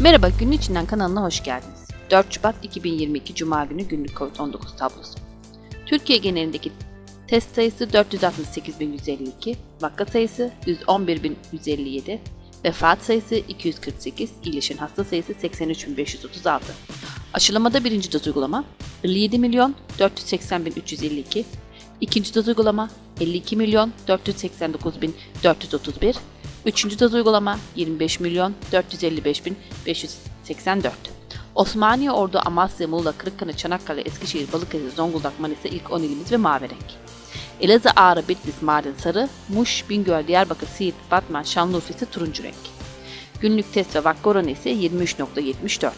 Merhaba, günün içinden kanalına hoş geldiniz. 4 Şubat 2022 Cuma günü günlük COVID-19 tablosu. Türkiye genelindeki test sayısı 468.152, vaka sayısı 111.157, vefat sayısı 248, iyileşen hasta sayısı 83.536. Aşılamada birinci doz uygulama 57 milyon 480.352, ikinci doz uygulama 52 milyon 489.431, Üçüncü doz uygulama 25 milyon 455 bin 584. Osmaniye, Ordu, Amasya, Muğla, Kırıkkale, Çanakkale, Eskişehir, Balıkesir, Zonguldak, Manisa ilk 10 ilimiz ve mavi renk. Elazığ, Ağrı, Bitlis, Mardin, Sarı, Muş, Bingöl, Diyarbakır, Siirt, Batman, Şanlıurfa ise turuncu renk. Günlük test ve vaka oranı ise 23.74.